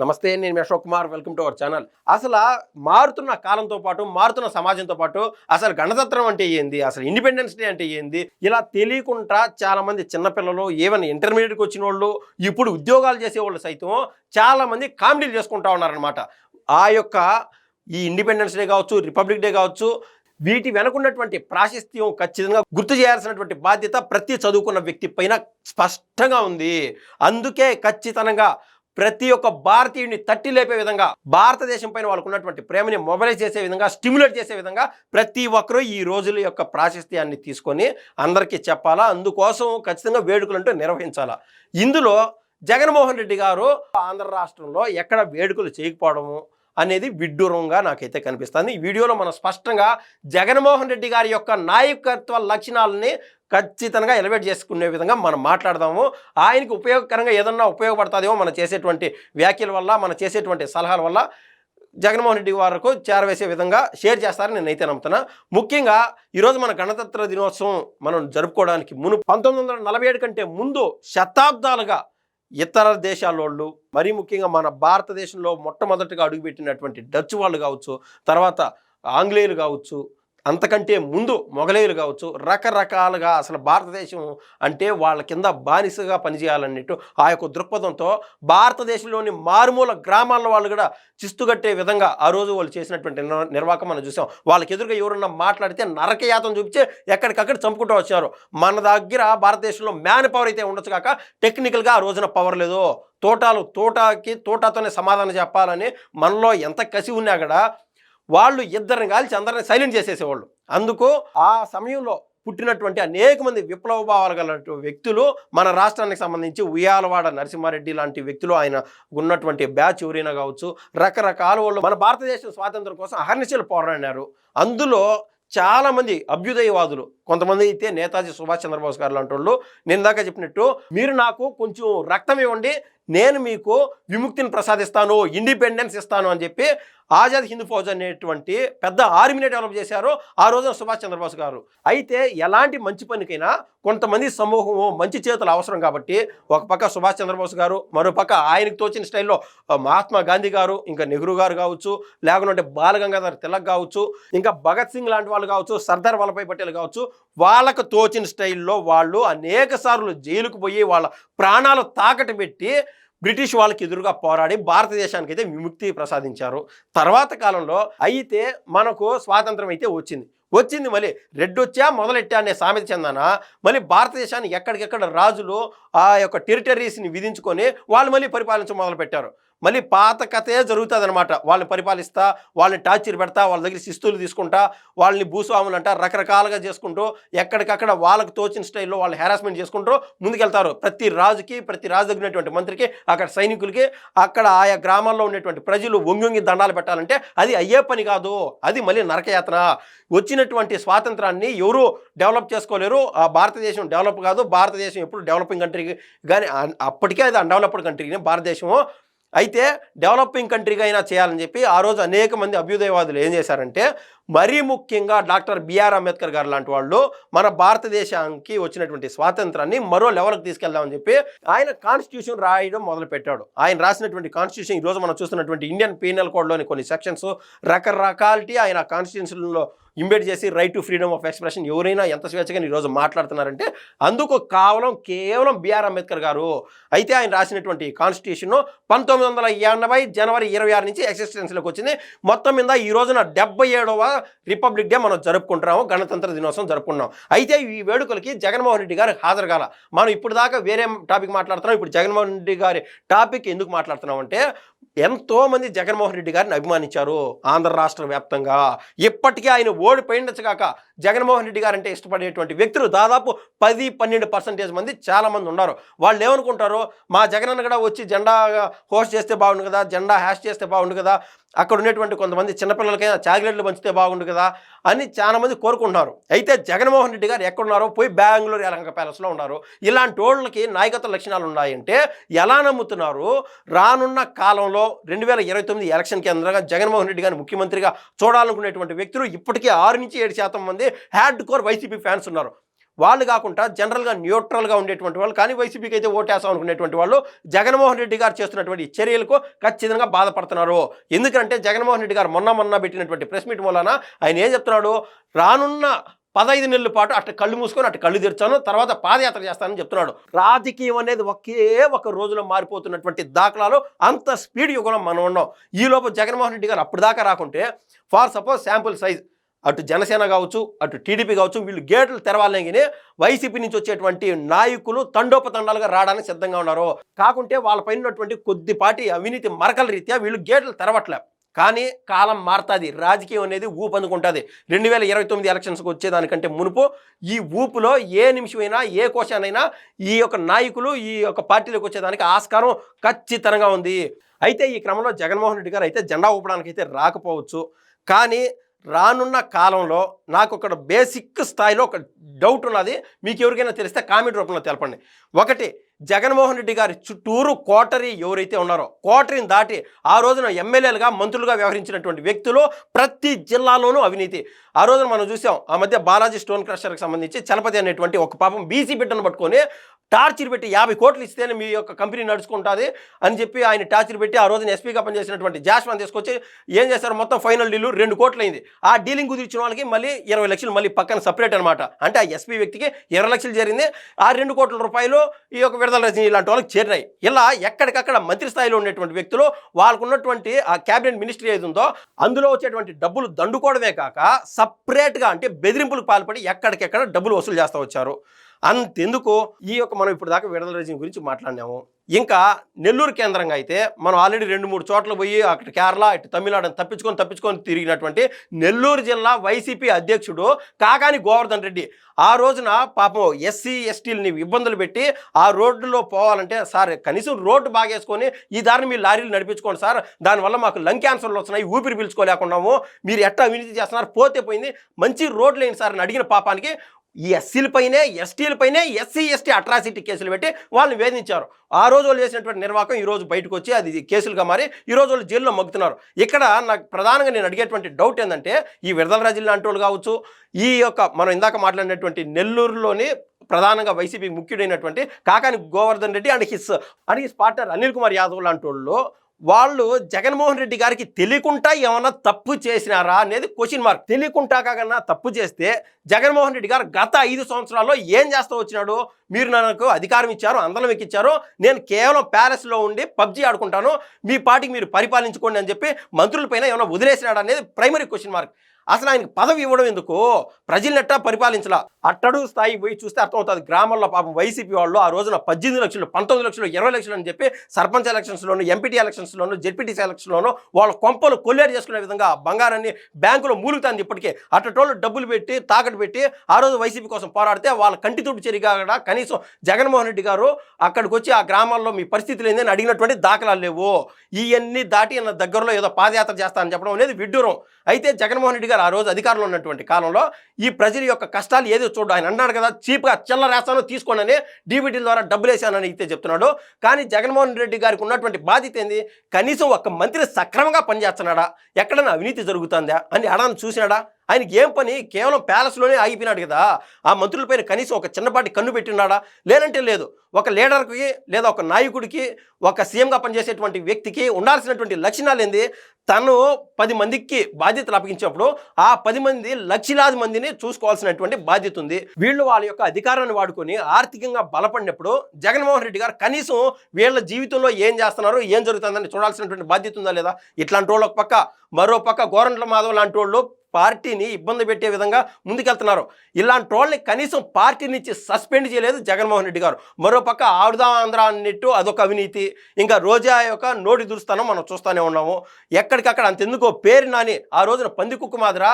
నమస్తే నేను Ashok Kumar. Welcome to our channel. అసలు మారుతున్న కాలంతో పాటు మారుతున్న సమాజంతో పాటు అసలు గణతంత్రం అంటే ఏంది? అసలు ఇండిపెండెన్స్ డే అంటే ఏంది? ఇలా తెలియకుండా చాలామంది చిన్నపిల్లలు ఏమైనా ఇంటర్మీడియట్కి వచ్చిన వాళ్ళు ఇప్పుడు ఉద్యోగాలు చేసేవాళ్ళు సైతం చాలామంది కామెడీలు చేసుకుంటా ఉన్నారనమాట ఆ యొక్క ఈ ఇండిపెండెన్స్ డే కావచ్చు రిపబ్లిక్ డే కావచ్చు వీటి వెనకున్నటువంటి ప్రాశస్త్యం ఖచ్చితంగా గుర్తు చేయాల్సినటువంటి బాధ్యత ప్రతి చదువుకున్న వ్యక్తి పైన స్పష్టంగా ఉంది. అందుకే ఖచ్చితంగా ప్రతి ఒక్క భారతీయుడిని తట్టి లేపే విధంగా భారతదేశం పైన వాళ్ళకున్నటువంటి ప్రేమని మొబైలైజ్ చేసే విధంగా స్టిమ్యులేట్ చేసే విధంగా ప్రతి ఒక్కరూ ఈ రోజుల యొక్క ప్రాశస్త్యాన్ని తీసుకొని అందరికీ చెప్పాలా. అందుకోసం ఖచ్చితంగా వేడుకలు అంటూ నిర్వహించాలా. ఇందులో జగన్మోహన్ రెడ్డి గారు ఆంధ్ర రాష్ట్రంలో ఎక్కడ వేడుకలు చేయకపోవడము అనేది విడ్డూరంగా నాకైతే కనిపిస్తుంది. ఈ వీడియోలో మనం స్పష్టంగా జగన్మోహన్ రెడ్డి గారి యొక్క నాయకత్వ లక్షణాలని ఖచ్చితంగా ఎలివేట్ చేసుకునే విధంగా మనం మాట్లాడదాము. ఆయనకి ఉపయోగకరంగా ఏదన్నా ఉపయోగపడుతుందేమో మనం చేసేటువంటి వ్యాఖ్యల వల్ల మనం చేసేటువంటి సలహాల వల్ల జగన్మోహన్ రెడ్డి వరకు చేరవేసే విధంగా షేర్ చేస్తారని నేనైతే నమ్ముతున్నా. ముఖ్యంగా ఈరోజు మన గణతంత్ర దినోత్సవం మనం జరుపుకోవడానికి మును పంతొమ్మిది వందల నలభై ఏడు కంటే ముందు శతాబ్దాలుగా ఇతర దేశాల వాళ్ళు మరీ ముఖ్యంగా మన భారతదేశంలో మొట్టమొదటిగా అడుగుపెట్టినటువంటి డచ్ వాళ్ళు కావచ్చు తర్వాత ఆంగ్లేయులు కావచ్చు అంతకంటే ముందు మొఘలేయులు కావచ్చు రకరకాలుగా అసలు భారతదేశం అంటే వాళ్ళ కింద బానిసగా పనిచేయాలన్నట్టు ఆ యొక్క దృక్పథంతో భారతదేశంలోని మారుమూల గ్రామాల వాళ్ళు కూడా చిస్తుగట్టే విధంగా ఆ రోజు వాళ్ళు చేసినటువంటి నిర్వాహకం మనం చూసాం. వాళ్ళకి ఎదురుగా ఎవరన్నా మాట్లాడితే నరకయాతం చూపించి ఎక్కడికక్కడ చంపుకుంటూ వచ్చారు. మన దగ్గర భారతదేశంలో మ్యాన్ పవర్ అయితే ఉండొచ్చు కాక టెక్నికల్గా ఆ రోజున పవర్ లేదు. తోటాలు తోటకి తోటతోనే సమాధానం చెప్పాలని మనలో ఎంత కసి ఉన్నా కూడా వాళ్ళు ఇద్దరిని కాల్చి అందరిని సైలెంట్ చేసేసేవాళ్ళు. అందుకు ఆ సమయంలో పుట్టినటువంటి అనేక మంది విప్లవ భావాలు గల వ్యక్తులు మన రాష్ట్రానికి సంబంధించి ఉయ్యాలవాడ నరసింహారెడ్డి లాంటి వ్యక్తులు ఆయన ఉన్నటువంటి బ్యాచ్ ఎవరైనా కావచ్చు రకరకాల వాళ్ళు మన భారతదేశం స్వాతంత్రం కోసం అహర్నిశలు పోరాడినారు. అందులో చాలామంది అభ్యుదయవాదులు కొంతమంది అయితే నేతాజీ సుభాష్ చంద్రబోస్ గారు లాంటి వాళ్ళు. నేను చెప్పినట్టు మీరు నాకు కొంచెం రక్తం ఇవ్వండి నేను మీకు విముక్తిని ప్రసాదిస్తాను ఇండిపెండెన్స్ ఇస్తాను అని చెప్పి ఆజాద్ హిందూ ఫౌజ్ అనేటువంటి పెద్ద ఆర్మీని డెవలప్ చేశారు ఆ రోజున సుభాష్ చంద్రబోస్ గారు. అయితే ఎలాంటి మంచి పనికైనా కొంతమంది సమూహము మంచి చేతులు అవసరం కాబట్టి ఒక పక్క సుభాష్ చంద్రబోస్ గారు మరో పక్క ఆయనకు తోచిన స్టైల్లో మహాత్మా గాంధీ గారు ఇంకా నెహ్రూ గారు కావచ్చు లేకుంటే బాలగంగాధర్ తిలక్ కావచ్చు ఇంకా భగత్ సింగ్ లాంటి వాళ్ళు కావచ్చు సర్దార్ వల్లభాయ్ పటేల్ కావచ్చు వాళ్ళకు తోచిన స్టైల్లో వాళ్ళు అనేక సార్లు జైలుకు పోయి వాళ్ళ ప్రాణాలు తాకట్టు పెట్టి బ్రిటిష్ వాళ్ళకి ఎదురుగా పోరాడి భారతదేశానికి అయితే విముక్తి ప్రసాదించారు. తర్వాత కాలంలో అయితే మనకు స్వాతంత్రం అయితే వచ్చింది. వచ్చింది మళ్ళీ రెడ్డొచ్చా మొదలెట్టా అనే సామెత చెందాన? మళ్ళీ భారతదేశాన్ని ఎక్కడికెక్కడ రాజులు ఆ యొక్క టెరిటరీస్ని విధించుకొని వాళ్ళు మళ్ళీ పరిపాలించడం మొదలుపెట్టారు. మళ్ళీ పాత కథే జరుగుతుంది అనమాట వాళ్ళని పరిపాలిస్తా వాళ్ళని టార్చర్ పెడతా వాళ్ళ దగ్గర శిస్తులు తీసుకుంటా వాళ్ళని భూస్వాములు అంట రకరకాలుగా చేసుకుంటూ ఎక్కడికక్కడ వాళ్ళకు తోచిన స్టైల్లో వాళ్ళు హెరాస్మెంట్ చేసుకుంటూ ముందుకెళ్తారు. ప్రతి రాజుకి ప్రతి రాజు దగ్గర ఉన్నటువంటి మంత్రికి అక్కడ సైనికులకి అక్కడ ఆయా గ్రామాల్లో ఉన్నటువంటి ప్రజలు ఒంగొంగి దండాలు పెట్టాలంటే అది అయ్యే పని కాదు. అది మళ్ళీ నరకయాతన. వచ్చినటువంటి స్వాతంత్రాన్ని ఎవరు డెవలప్ చేసుకోలేరు. ఆ భారతదేశం డెవలప్ కాదు. భారతదేశం ఎప్పుడు డెవలపింగ్ కంట్రీ కానీ అప్పటికే అది అన్డెవలప్డ్ కంట్రీ భారతదేశము అయితే డెవలపింగ్ కంట్రీగా అయినా చేయాలని చెప్పి ఆ రోజు అనేక మంది అభ్యుదయవాదులు ఏం చేశారంటే మరీ ముఖ్యంగా డాక్టర్ బిఆర్ అంబేద్కర్ గారు లాంటి వాళ్ళు మన భారతదేశానికి వచ్చినటువంటి స్వాతంత్రాన్ని మరో లెవెల్కి తీసుకెళ్దామని చెప్పి ఆయన కాన్స్టిట్యూషన్ రాయడం మొదలు పెట్టాడు ఆయన రాసినటువంటి కాన్స్టిట్యూషన్ ఈ రోజు మనం చూస్తున్నటువంటి ఇండియన్ పీనల్ కోడ్లోని కొన్ని సెక్షన్స్ రకరకాలిటీ ఆయన కాన్స్టిట్యూషన్లో ఇంబేట్ చేసి right to freedom of expression ఎవరైనా ఎంత స్వేచ్ఛగా ఈరోజు మాట్లాడుతున్నారంటే అందుకు కావలం కేవలం బిఆర్ అంబేద్కర్ గారు. అయితే ఆయన రాసినటువంటి కాన్స్టిట్యూషన్ పంతొమ్మిది వందల ఎనభై జనవరి ఇరవై ఆరు నుంచి ఎక్సిస్టెన్స్లోకి వచ్చింది. మొత్తం మీద ఈ రోజున డెబ్బై ఏడవ రిపబ్లిక్ డే మనం జరుపుకుంటున్నాము గణతంత్ర దినోత్సవం జరుపుకున్నాం. అయితే ఈ వేడుకలకి జగన్మోహన్ రెడ్డి గారు హాజరు కాల మనం ఇప్పుడు దాకా వేరే టాపిక్ మాట్లాడుతున్నాం ఇప్పుడు జగన్మోహన్ రెడ్డి గారి టాపిక్ ఎందుకు మాట్లాడుతున్నాం అంటే ఎంతో మంది జగన్మోహన్ రెడ్డి గారిని అభిమానించారు ఆంధ్ర రాష్ట్ర వ్యాప్తంగా. ఇప్పటికీ ఆయన ఓడిపోయిండొచ్చు కాక జగన్మోహన్ రెడ్డి గారు అంటే ఇష్టపడేటువంటి వ్యక్తులు దాదాపు పది పన్నెండు పర్సెంటేజ్ మంది చాలామంది ఉన్నారు. వాళ్ళు ఏమనుకుంటారు మా జగనన్న కూడా వచ్చి జెండా హోస్ట్ చేస్తే బాగుండు కదా జెండా హ్యాష్ చేస్తే బాగుండు కదా అక్కడ ఉన్నటువంటి కొంతమంది చిన్నపిల్లలకైనా చాక్లెట్లు పంచితే బాగుండు కదా అని చాలామంది కోరుకుంటున్నారు. అయితే జగన్మోహన్ రెడ్డి గారు ఎక్కడున్నారో పోయి బెంగళూరు యలహంక ప్యాలెస్లో ఉన్నారు. ఇలాంటి వాళ్ళకి నాయకత్వ లక్షణాలు ఉన్నాయంటే ఎలా నమ్ముతున్నారు? రానున్న కాలంలో రెండు వేల ఇరవై తొమ్మిది ఎలక్షన్ కేంద్రంగా జగన్మోహన్ రెడ్డి గారిని ముఖ్యమంత్రిగా చూడాలనుకునేటువంటి వ్యక్తులు ఇప్పటికే ఆరు నుంచి ఏడు శాతం మంది హ్యాడ్ కోర్ వైసీపీ ఫ్యాన్స్ ఉన్నారు. వాళ్ళు కాకుండా జనరల్గా న్యూట్రల్గా ఉండేటువంటి వాళ్ళు కానీ వైసీపీకి అయితే ఓటేస్తాం అనుకునేటువంటి వాళ్ళు జగన్మోహన్ రెడ్డి గారు చేస్తున్నటువంటి చర్యలకు ఖచ్చితంగా బాధపడుతున్నారు. ఎందుకంటే జగన్మోహన్ రెడ్డి గారు మొన్న మొన్న పెట్టినటువంటి ప్రెస్ మీట్ మూలన ఆయన ఏం చెప్తున్నాడు? రానున్న పదహైదు నెలల పాటు అటు కళ్ళు మూసుకొని అటు కళ్ళు తెరిచాను తర్వాత పాదయాత్ర చేస్తానని చెప్తున్నాడు. రాజకీయం అనేది ఒకే ఒక రోజులో మారిపోతున్నటువంటి దాఖలాలు అంత స్పీడ్ యుగంలో మనం ఉన్నాం. ఈ లోపు జగన్మోహన్ రెడ్డి గారు అప్పటిదాకా దాకా రాకుంటే ఫార్ సపోజ్ శాంపుల్ సైజ్ అటు జనసేన కావచ్చు అటు టీడీపీ కావచ్చు వీళ్ళు గేట్లు తెరవాలని కానీ వైసీపీ నుంచి వచ్చేటువంటి నాయకులు తండోపతండాలుగా రావడానికి సిద్ధంగా ఉన్నారు. కాకుంటే వాళ్ళపైన ఉన్నటువంటి కొద్దిపాటి అవినీతి మరకల రీత్యా వీళ్ళు గేట్లు తెరవట్లే. కానీ కాలం మారుతుంది. రాజకీయం అనేది ఊపందుకుంటుంది రెండు వేల ఇరవై తొమ్మిది ఎలక్షన్స్కి వచ్చేదానికంటే మునుపు ఈ ఊపులో ఏ నిమిషమైనా ఏ కోశానైనా ఈ యొక్క నాయకులు ఈ యొక్క పార్టీలోకి వచ్చేదానికి ఆస్కారం ఖచ్చితంగా ఉంది. అయితే ఈ క్రమంలో జగన్మోహన్ రెడ్డి గారు అయితే జెండా ఊపడానికి అయితే రాకపోవచ్చు. కానీ రానున్న కాలంలో నాకు ఒక బేసిక్ స్థాయిలో ఒక డౌట్ ఉన్నది. మీకు ఎవరికైనా తెలిస్తే కామెంట్ రూపంలో తెలపండి. ఒకటి జగన్మోహన్ రెడ్డి గారి చుట్టూరు కోటరీ ఎవరైతే ఉన్నారో కోటరీని దాటి ఆ రోజున ఎమ్మెల్యేలుగా మంత్రులుగా వ్యవహరించినటువంటి వ్యక్తులు ప్రతి జిల్లాలోనూ అవినీతి. ఆ రోజున మనం చూసాం ఆ మధ్య బాలాజీ స్టోన్ క్రషర్కి సంబంధించి చలపతి అనేటువంటి ఒక పాపం బీసీ బిడ్డను పట్టుకొని టార్చర్ పెట్టి యాభై కోట్లు ఇస్తేనే మీ యొక్క కంపెనీ నడుచుకుంటుంది అని చెప్పి ఆయన టార్చర్ పెట్టి ఆ రోజున ఎస్పీగా పనిచేసినటువంటి జాస్వాన్ తీసుకొచ్చి ఏం చేశారు? మొత్తం ఫైనల్ డీలు రెండు కోట్లు అయింది ఆ డీలింగ్ కుదిర్చిన వాళ్ళకి మళ్ళీ ఇరవై లక్షలు మళ్ళీ పక్కన సపరేట్ అనమాట అంటే ఆ ఎస్పీ వ్యక్తికి ఇరవై లక్షలు జరిగింది. ఆ రెండు కోట్ల రూపాయలు ఈ యొక్క విడుదల రజనీ ఇలాంటి వాళ్ళకి చేరినాయి. ఇలా ఎక్కడికక్కడ మంత్రి స్థాయిలో ఉన్నటువంటి వ్యక్తులు వాళ్ళకు ఉన్నటువంటి ఆ క్యాబినెట్ మినిస్ట్రీ ఏది ఉందో అందులో వచ్చేటువంటి డబ్బులు దండుకోవడమే కాక సపరేట్గా అంటే బెదిరింపులకు పాల్పడి ఎక్కడికెక్కడ డబ్బులు వసూలు చేస్తూ వచ్చారు. అంతెందుకు ఈ యొక్క మనం ఇప్పుడు దాకా విడుదల రజనీ గురించి మాట్లాడినాము. ఇంకా నెల్లూరు కేంద్రంగా అయితే మనం ఆల్రెడీ రెండు మూడు చోట్ల పోయి అక్కడ కేరళ ఇటు తమిళనాడుని తప్పించుకొని తప్పించుకొని తిరిగినటువంటి నెల్లూరు జిల్లా వైసీపీ అధ్యక్షుడు కాకాని గోవర్ధన్ రెడ్డి. ఆ రోజున పాపం ఎస్సీ ఎస్టీలని ఇబ్బందులు పెట్టి ఆ రోడ్డులో పోవాలంటే సార్ కనీసం రోడ్డు బాగేసుకొని ఈ దారిని మీ లారీలు నడిపించుకోండి సార్. దానివల్ల మాకు లంగ్ క్యాన్సర్లు వస్తున్నాయి ఊపిరి పీల్చుకోలేకున్నాము మీరు ఎట్లా అవినీతి చేస్తున్నారు? పోతే పోయింది. మంచి రోడ్లు లేని సార్ అని అడిగిన పాపానికి ఈ ఎస్సీలపైనే ఎస్టీలపైనే ఎస్సీ ఎస్టీ అట్రాసిటీ కేసులు పెట్టి వాళ్ళని వేధించారు. ఆ రోజు వాళ్ళు చేసినటువంటి నిర్వాహకం ఈ రోజు బయటకు వచ్చి అది కేసులుగా మారి ఈ వాళ్ళు జైల్లో మగ్గుతున్నారు. ఇక్కడ నాకు ప్రధానంగా నేను అడిగేటువంటి డౌట్ ఏంటంటే ఈ విడుదల రాజులు లాంటి వాళ్ళు కావచ్చు ఈ యొక్క మనం ఇందాక మాట్లాడినటువంటి నెల్లూరులోని ప్రధానంగా YCP ముఖ్యుడైనటువంటి Kakani Govardhan Reddy and his and his partner Anil Kumar Yadav లాంటి వాళ్ళు వాళ్ళు జగన్మోహన్ రెడ్డి గారికి తెలియకుండా ఏమన్నా తప్పు చేసినారా అనేది క్వశ్చన్ మార్క్ తెలియకుండా కాకన్నా తప్పు చేస్తే జగన్మోహన్ రెడ్డి గారు గత ఐదు సంవత్సరాల్లో ఏం చేస్తూ వచ్చినాడు? మీరు నాకు అధికారం ఇచ్చారు అందలం ఎక్కిచ్చారు నేను కేవలం ప్యాలెస్లో ఉండి పబ్జీ ఆడుకుంటాను మీ పార్టీకి మీరు పరిపాలించుకోండి అని చెప్పి మంత్రులపైన ఏమైనా వదిలేసినాడు అనేది ప్రైమరీ క్వశ్చన్ మార్క్ అసలు ఆయనకి పదవి ఇవ్వడం ఎందుకు? ప్రజలెట్టా పరిపాలించలా? అట్టడు స్థాయి పోయి చూస్తే అర్థమవుతుంది గ్రామాల్లో పాపం వైసీపీ వాళ్ళు ఆ రోజున పద్దెనిమిది లక్షలు పంతొమ్మిది లక్షలు ఇరవై లక్షలు అని చెప్పి సర్పంచ్ ఎలక్షన్స్లోను ఎంపీటీ ఎలక్షన్స్లోను జెడ్పీటీసీ ఎలక్షన్లోను వాళ్ళ కొంపలు కొల్లేరు చేసుకునే విధంగా బంగారాన్ని బ్యాంకులో మూలుగుతుంది ఇప్పటికే. అట్టటోళ్ళు డబ్బులు పెట్టి తాకట్టు పెట్టి ఆ రోజు వైసీపీ కోసం పోరాడితే వాళ్ళ కంటి తుడి చెరిగా కనీసం జగన్మోహన్ రెడ్డి గారు అక్కడికి వచ్చి ఆ గ్రామాల్లో మీ పరిస్థితులు ఏందని అడిగినటువంటి దాఖలాలు లేవు. ఇవన్నీ దాటి నా దగ్గరలో ఏదో పాదయాత్ర చేస్తానని చెప్పడం అనేది విడ్డూరం. అయితే జగన్మోహన్ రెడ్డి గారు ఆ రోజు అధికారంలో ఉన్నటువంటి కాలంలో ఈ ప్రజల యొక్క కష్టాలు ఏదో చూడు ఆయన అన్నాడు కదా చీప్గా చిల్లరేస్తాను తీసుకోండి అని డీబీటీల ద్వారా డబ్బులు వేసానని అయితే చెప్తున్నాడు. కానీ జగన్మోహన్ రెడ్డి గారికి ఉన్నటువంటి బాధ్యత ఏంది? కనీసం ఒక మంత్రి సక్రమంగా పనిచేస్తున్నాడా? ఎక్కడైనా అవినీతి జరుగుతుందా? అని అడాన్ని చూసినాడా? ఆయనకి ఏం పని? కేవలం ప్యాలెస్లోనే ఆగిపోయినాడు కదా. ఆ మంత్రులపైన కనీసం ఒక చిన్నపాటి కన్ను పెట్టినాడా? లేనంటే లేదు. ఒక లీడర్కి లేదా ఒక నాయకుడికి ఒక సీఎంగా పనిచేసేటువంటి వ్యక్తికి ఉండాల్సినటువంటి లక్షణాలు ఏంది? తను పది మందికి బాధ్యతలు అప్పగించినప్పుడు ఆ పది మంది లక్షలాది మందిని చూసుకోవాల్సినటువంటి బాధ్యత ఉంది. వీళ్ళు వాళ్ళ యొక్క అధికారాన్ని వాడుకొని ఆర్థికంగా బలపడినప్పుడు జగన్మోహన్ రెడ్డి గారు కనీసం వీళ్ళ జీవితంలో ఏం చేస్తున్నారు? ఏం జరుగుతుందని చూడాల్సినటువంటి బాధ్యత ఉందా లేదా? ఇట్లాంటి వాళ్ళు ఒక పక్క మరో పక్క గోరంట్ల మాధవ్ లాంటి వాళ్ళు పార్టీని ఇబ్బంది పెట్టే విధంగా ముందుకెళ్తున్నారు. ఇలాంటి వాళ్ళని కనీసం పార్టీ నుంచి సస్పెండ్ చేయలేదు జగన్మోహన్ రెడ్డి గారు. మరోపక్క ఆడుదా ఆంధ్ర అన్నట్టు అదొక అవినీతి. ఇంకా రోజా యొక్క నోటి దురుస్తానం మనం చూస్తూనే ఉన్నాము. ఎక్కడికక్కడ అంతెందుకో పేరు నాని ఆ రోజున పంది కుక్క మాదిర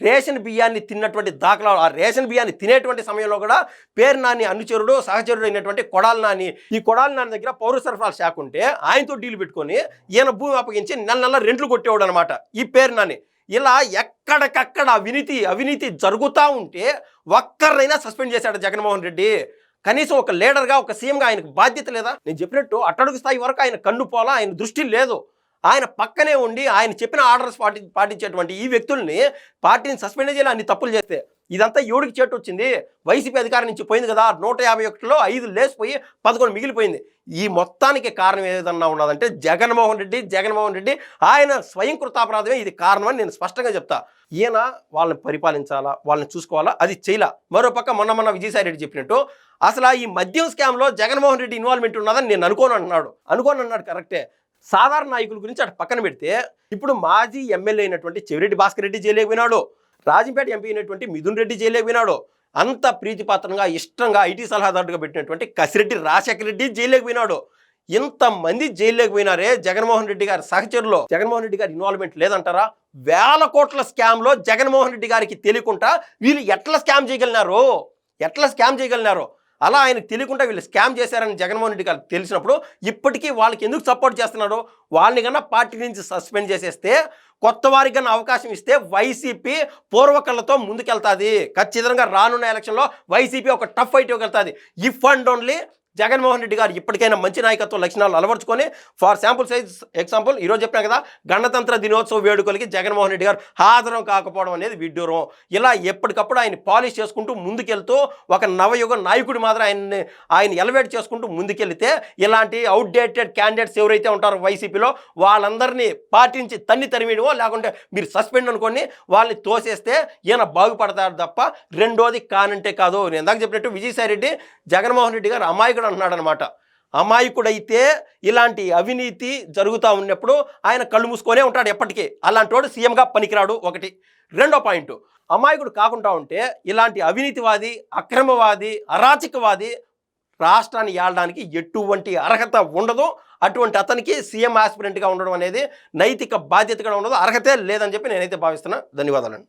రేషన్ బియ్యాన్ని తిన్నటువంటి దాఖలాలు ఆ రేషన్ బియ్యాన్ని తినేటువంటి సమయంలో కూడా పేరు నాని అనుచరుడు సహచరుడు అయినటువంటి కొడాల నాని. ఈ కొడాల నాని దగ్గర పౌర సరఫరాల శాఖ ఉంటే ఆయనతో డీల్ పెట్టుకొని ఈయన భూమి అప్పగించి నెల నెల రెంట్లు కొట్టేవాడు అనమాట ఈ పేరు నాని. ఇలా ఎక్కడికక్కడ అవినీతి అవినీతి జరుగుతూ ఉంటే ఒక్కరినైనా సస్పెండ్ చేశాడు జగన్మోహన్ రెడ్డి. కనీసం ఒక లీడర్గా ఒక సీఎంగా ఆయనకు బాధ్యత లేదా? నేను చెప్పినట్టు అట్టడుగు స్థాయి వరకు ఆయన కన్ను పోలా ఆయన దృష్టి లేదు. ఆయన పక్కనే ఉండి ఆయన చెప్పిన ఆర్డర్స్ పాటి పాటించేటువంటి ఈ వ్యక్తుల్ని పార్టీని సస్పెండ్ చేయాలి అన్ని తప్పులు చేస్తే ఇదంతా ఎవడికి చేటు వచ్చింది. వైసీపీ అధికారం నుంచి పోయింది కదా నూట యాభై ఒకటిలో ఐదు లేసిపోయి పదకొండు మిగిలిపోయింది. ఈ మొత్తానికి కారణం ఏదన్నా ఉన్నదంటే జగన్మోహన్ రెడ్డి జగన్మోహన్ రెడ్డి ఆయన స్వయం కృతాపరాధమే ఇది కారణమని నేను స్పష్టంగా చెప్తా. ఈయన వాళ్ళని పరిపాలించాలా వాళ్ళని చూసుకోవాలా అది చేయలా. మరోపక్క మొన్న మొన్న విజయసాయి రెడ్డి చెప్పినట్టు అసలు ఈ మద్యం స్కామ్లో జగన్మోహన్ రెడ్డి ఇన్వాల్వ్మెంట్ ఉన్నదని నేను అనుకోను అన్నాడు అనుకోను అన్నాడు కరెక్టే. సాధారణ నాయకుల గురించి అటు పక్కన పెడితే ఇప్పుడు మాజీ ఎమ్మెల్యే అయినటువంటి చెవిరెడ్డి భాస్కర్ రెడ్డి జైలుకి రాజంపేట ఎంపీ అయినటువంటి మిథున్ రెడ్డి జైలుకి అంత ప్రీతిపాత్రంగా ఇష్టంగా ఐటీ సలహాదారుగా పెట్టినటువంటి కసిరెడ్డి రాజశేఖర రెడ్డి జైలుకి పోయినాడు. ఇంతమంది జైల్లోకి పోయినారే జగన్మోహన్ రెడ్డి గారి సహచరులు. జగన్మోహన్ రెడ్డి గారి ఇన్వాల్వ్మెంట్ లేదంటారా? వేల కోట్ల స్కామ్లో జగన్మోహన్ రెడ్డి గారికి తెలియకుండా వీళ్ళు ఎట్లా స్కామ్ చేయగలిగినారు? ఎట్లా స్కామ్ చేయగలిగినారు? అలా ఆయనకు తెలియకుండా వీళ్ళు స్కామ్ చేశారని జగన్మోహన్ రెడ్డి గారు తెలిసినప్పుడు ఇప్పటికీ వాళ్ళకి ఎందుకు సపోర్ట్ చేస్తున్నారు వాళ్ళని కన్నా పార్టీ నుంచి సస్పెండ్ చేసేస్తే కొత్త వారికి కన్నా అవకాశం ఇస్తే వైసీపీ పూర్వకళ్ళతో ముందుకెళ్తాది. ఖచ్చితంగా రానున్న ఎలక్షన్లో వైసీపీ ఒక tough fight ఇవ్వగలుగుతుంది. If and only Jaganmohan Reddy garu ఇప్పటికైనా మంచి నాయకత్వ లక్షణాలు అలవర్చుకొని ఫర్ శాంపుల్ సైజ్ ఎగ్జాంపుల్ ఈరోజు చెప్పాను కదా గణతంత్ర దినోత్సవ వేడుకలకి జగన్మోహన్ రెడ్డి గారు హాజరం కాకపోవడం అనేది విడ్డూరం. ఇలా ఎప్పటికప్పుడు ఆయన పాలిష్ చేసుకుంటూ ముందుకెళ్తూ ఒక నవయుగ నాయకుడి మాత్రం ఆయన్ని ఆయన ఎలివేట్ చేసుకుంటూ ముందుకెళ్తే ఇలాంటి అవుట్డేటెడ్ క్యాండిడేట్స్ ఎవరైతే ఉంటారో వైసీపీలో వాళ్ళందరినీ పార్టీ నుంచి తన్ని తరిమిడమో లేకుంటే మీరు సస్పెండ్ అనుకొని వాళ్ళని తోసేస్తే ఈయన బాగుపడతారు తప్ప రెండోది కానంటే కాదు. నేను ఇందాక చెప్పినట్టు విజయసాయి రెడ్డి జగన్మోహన్ రెడ్డి గారు అమాయకుడు అంటున్నాడు అనమాట అమాయకుడైతే ఇలాంటి అవినీతి జరుగుతూ ఉన్నప్పుడు ఆయన కళ్ళు మూసుకొనే ఉంటాడు ఎప్పటికీ. అలాంటి వాడు సీఎంగా పనికిరాడు ఒకటి. రెండో పాయింట్ అమాయకుడు కాకుండా ఉంటే ఇలాంటి అవినీతివాది అక్రమవాది అరాచకవాది రాష్ట్రాన్ని ఏలడానికి ఎటువంటి అర్హత ఉండదు. అటువంటి అతనికి సీఎం ఆస్పిరెంట్గా ఉండడం అనేది నైతిక బాధ్యతగా ఉండదు. అర్హతే లేదని చెప్పి నేనైతే భావిస్తున్నా. ధన్యవాదాలండి.